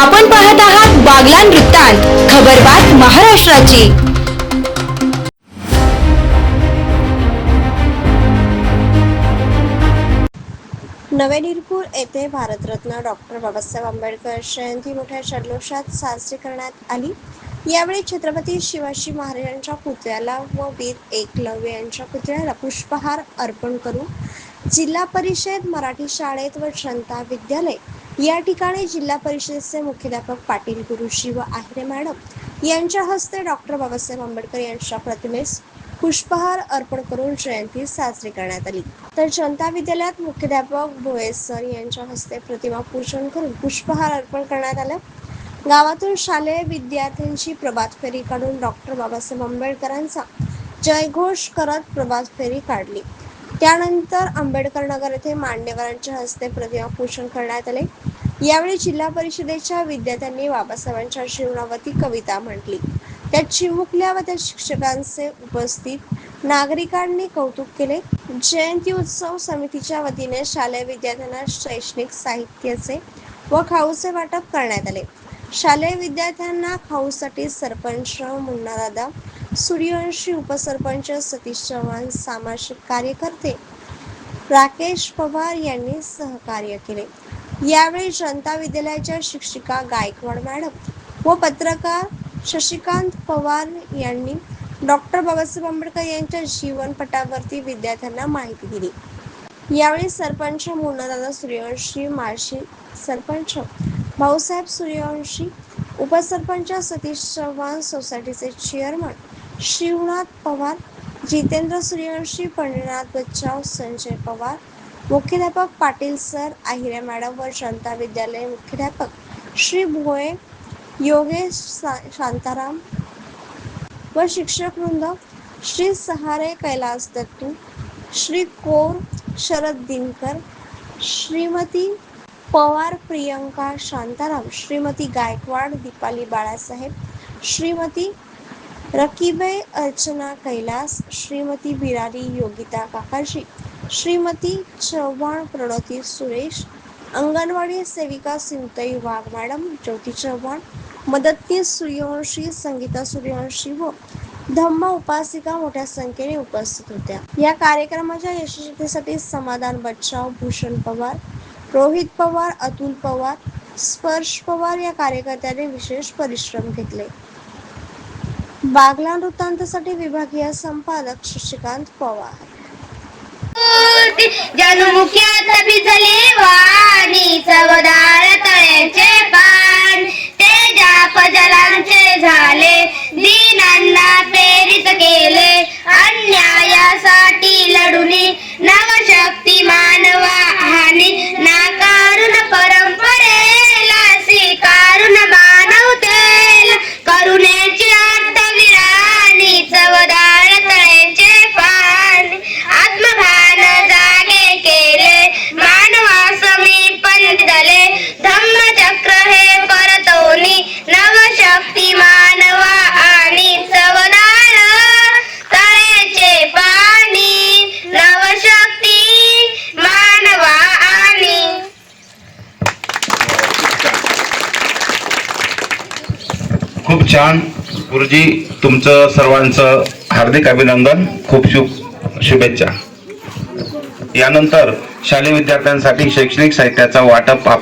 आपण पाहत आहात बागलान वृत्तांत खबरबात महाराष्ट्राची. नवे निरपूर येथे भारतरत्न डॉक्टर बाबासाहेब आंबेडकर जयंती मोठ्या जल्लोषात साजरी करण्यात आली. यावेळी छत्रपती शिवाजी महाराजांच्या पुतळ्याला व वीर एकलव्य यांच्या पुतळ्याला पुष्पहार अर्पण करून जिल्हा परिषद मराठी शाळेत व जनता विद्यालय या ठिकाणी जिल्हा परिषदेचे मुख्याध्यापक पाटील गुरुजी व आहिरे मॅडम यांच्या हस्ते डॉक्टर बाबासाहेब आंबेडकर यांच्या प्रतिमेस पुष्पहार अर्पण करून जयंती साजरी करण्यात आली. तर जनता विद्यालयात मुख्याध्यापक भोये सर यांच्या हस्ते प्रतिमा पूजन करून पुष्पहार अर्पण करण्यात आलं. गावातून शालेय विद्यार्थ्यांची प्रभात फेरी काढून डॉक्टर बाबासाहेब आंबेडकरांचा जयघोष करत प्रभात फेरी काढली. त्यानंतर आंबेडकर नगर येथे मान्यवरांच्या हस्ते प्रतिमा पूजन करण्यात आले. यावेळी जिल्हा परिषदेच्या विद्यार्थ्यांनी बाबासाहेबांच्या जीवनावरती कविता म्हटली. त्यात चिमुकल्या व त्या शिक्षकांचे उपस्थित नागरिकांनी कौतुक केले. जयंती उत्सव समितीच्या वतीने शालेय विद्यार्थ्यांना शैक्षणिक साहित्याचे व खाऊचे वाटप करण्यात आले. शालेय विद्यार्थ्यांना खाऊसाठी सरपंच मुन्नादादा सूर्यवंशी उपसरपंच सतीश चव्हाण सामाजिक कार्यकर्ते राकेश पवार यांनी सहकार्य केले. यावेळी जनता विद्यालयाच्या शिक्षिका गायकवाड मॅडम व पत्रकार शशिकांत पवार यांनी डॉक्टर बाबासाहेब आंबेडकर यांच्या जीवनपटावरती विद्यार्थ्यांना माहिती दिली. यावेळी सरपंच मुन्नादादा सूर्यवंशी माळशी सरपंच भाऊसाहेब सूर्यवंशी उपसरपंच सतीश चव्हाण सोसायटीचे चेअरमन शिवनाथ पवार जितेंद्र सूर्यवंशी पंढरीनाथ बच्चाव संजय पवार मुख्याध्यापक पाटील सर आहिरे मॅडम व शांता विद्यालय मुख्याध्यापक श्री भोये योगेश शांताराम व शिक्षक वृंद श्री सहारे कैलास दत्तू श्री कोर शरद दिनकर श्रीमती पवार प्रियंका शांताराम श्रीमती गायकवाड दीपाली बाळासाहेब श्रीमती रकीबे अर्चना कैलास श्रीमती बिरारी योगिता काकाजी श्रीमती चव्हाण प्रणती सुरेश अंगणवाडी सेविका सिंताई वाघ मॅडम ज्योती चव्हाण मदतनीस सूर्यवंशी संगीता सूर्यवंशी व धम्म उपासिका मोठ्या संख्येने उपस्थित होत्या. या कार्यक्रमाच्या यशस्वीतेसाठी समाधान बच्चाव भूषण पवार रोहित पवार अतुल पवार स्पर्श पवार या कार्यकर्त्यांनी विशेष परिश्रम घेतले. बागला वृत्तांतासाठी विभागीय संपादक शशिकांत पवार. जनुमुख्यात भिजले वाणी चवदार तळे. खूप छान. गुरुजी तुमचं सर्वांचं हार्दिक अभिनंदन. खूप शुभ शुभेच्छा. यानंतर शालेय विद्यार्थ्यांसाठी शैक्षणिक साहित्याचा वाटप आपण